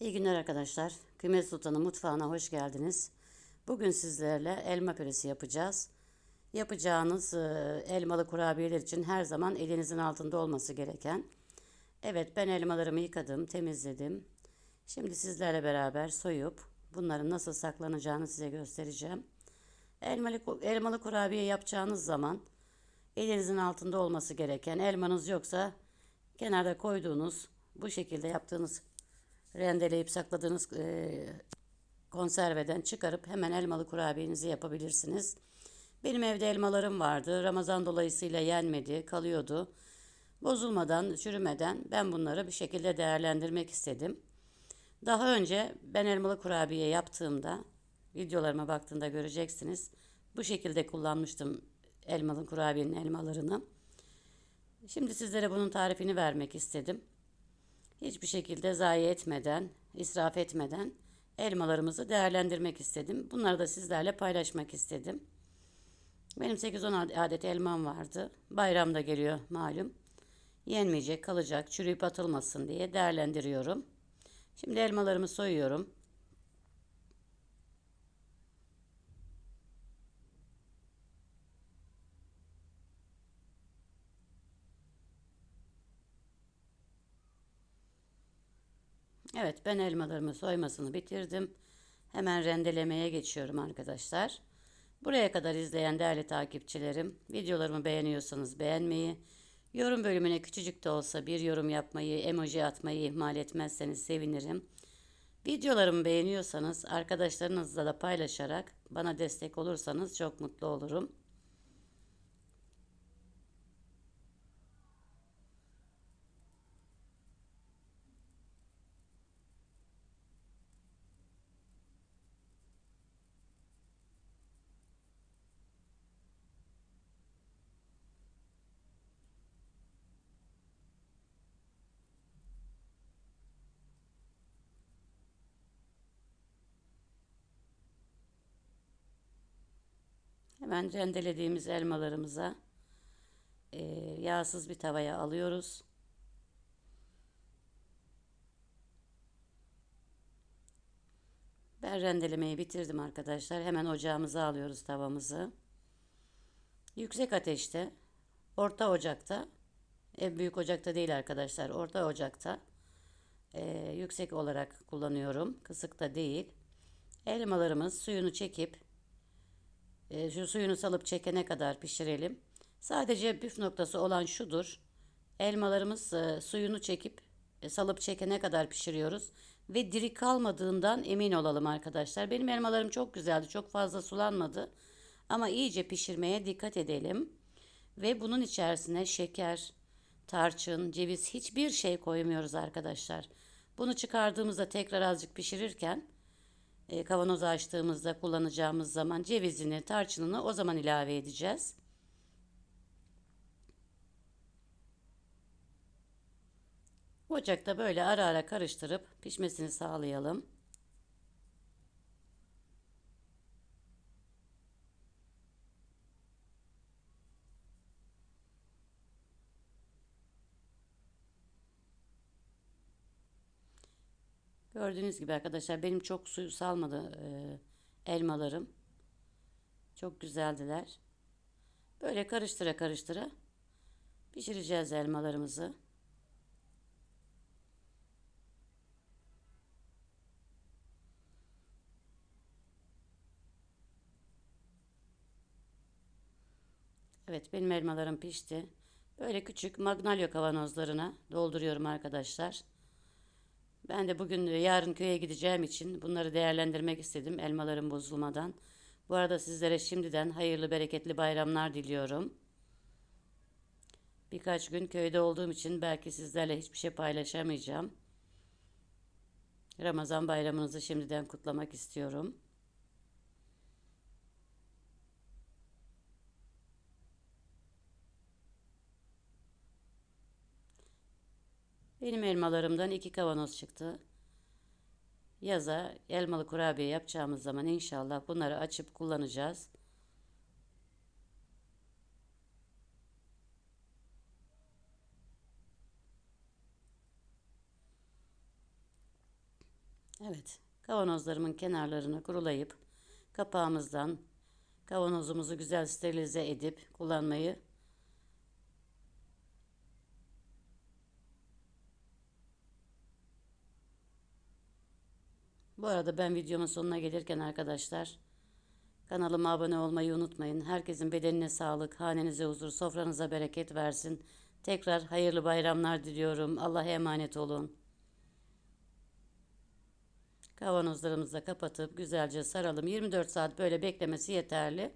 İyi günler arkadaşlar. Kıymet Sultan'ın mutfağına hoş geldiniz. Bugün sizlerle elma püresi yapacağız. Yapacağınız e, elmalı kurabiyeler için her zaman elinizin altında olması gereken. Evet ben elmalarımı yıkadım, temizledim. Şimdi sizlerle beraber soyup bunların nasıl saklanacağını size göstereceğim. Elmalı, elmalı kurabiye yapacağınız zaman elinizin altında olması gereken elmanız yoksa kenarda koyduğunuz bu şekilde yaptığınız rendeleyip sakladığınız e, konserveden çıkarıp hemen elmalı kurabiyenizi yapabilirsiniz. Benim evde elmalarım vardı. Ramazan dolayısıyla yenmedi, kalıyordu. Bozulmadan, çürümeden ben bunları bir şekilde değerlendirmek istedim. Daha önce ben elmalı kurabiye yaptığımda videolarıma baktığında göreceksiniz. Bu şekilde kullanmıştım elmalı kurabiyenin elmalarını. Şimdi sizlere bunun tarifini vermek istedim. Hiçbir şekilde zayi etmeden, israf etmeden elmalarımızı değerlendirmek istedim. Bunları da sizlerle paylaşmak istedim. Benim 8-10 adet elmam vardı. Bayramda geliyor malum. Yenmeyecek, kalacak, çürüyüp atılmasın diye değerlendiriyorum. Şimdi elmalarımı soyuyorum. Evet ben elmalarımı soymasını bitirdim. Hemen rendelemeye geçiyorum arkadaşlar. Buraya kadar izleyen değerli takipçilerim, videolarımı beğeniyorsanız beğenmeyi, yorum bölümüne küçücük de olsa bir yorum yapmayı, emoji atmayı ihmal etmezseniz sevinirim. Videolarımı beğeniyorsanız arkadaşlarınızla da paylaşarak bana destek olursanız çok mutlu olurum. Hemen rendelediğimiz elmalarımıza e, yağsız bir tavaya alıyoruz. Ben rendelemeyi bitirdim arkadaşlar. Hemen ocağımıza alıyoruz tavamızı. Yüksek ateşte, orta ocakta, ev büyük ocakta değil arkadaşlar, orta ocakta e, yüksek olarak kullanıyorum. Kısıkta değil. Elmalarımız suyunu çekip e, şu suyunu salıp çekene kadar pişirelim. Sadece püf noktası olan şudur. Elmalarımız e, suyunu çekip e, salıp çekene kadar pişiriyoruz. Ve diri kalmadığından emin olalım arkadaşlar. Benim elmalarım çok güzeldi. Çok fazla sulanmadı. Ama iyice pişirmeye dikkat edelim. Ve bunun içerisine şeker, tarçın, ceviz hiçbir şey koymuyoruz arkadaşlar. Bunu çıkardığımızda tekrar azıcık pişirirken e, kavanozu açtığımızda kullanacağımız zaman cevizini, tarçınını o zaman ilave edeceğiz. Ocakta böyle ara ara karıştırıp pişmesini sağlayalım. Gördüğünüz gibi arkadaşlar benim çok suyu salmadı e, elmalarım. Çok güzeldiler. Böyle karıştıra karıştıra pişireceğiz elmalarımızı. Evet benim elmalarım pişti. Böyle küçük magnolia kavanozlarına dolduruyorum arkadaşlar. Ben de bugün yarın köye gideceğim için bunları değerlendirmek istedim elmalarım bozulmadan. Bu arada sizlere şimdiden hayırlı bereketli bayramlar diliyorum. Birkaç gün köyde olduğum için belki sizlerle hiçbir şey paylaşamayacağım. Ramazan bayramınızı şimdiden kutlamak istiyorum. Benim elmalarımdan iki kavanoz çıktı. Yaza elmalı kurabiye yapacağımız zaman inşallah bunları açıp kullanacağız. Evet, kavanozlarımın kenarlarını kurulayıp kapağımızdan kavanozumuzu güzel sterilize edip kullanmayı Bu arada ben videomun sonuna gelirken arkadaşlar kanalıma abone olmayı unutmayın. Herkesin bedenine sağlık, hanenize huzur, sofranıza bereket versin. Tekrar hayırlı bayramlar diliyorum. Allah'a emanet olun. Kavanozlarımızı da kapatıp güzelce saralım. 24 saat böyle beklemesi yeterli.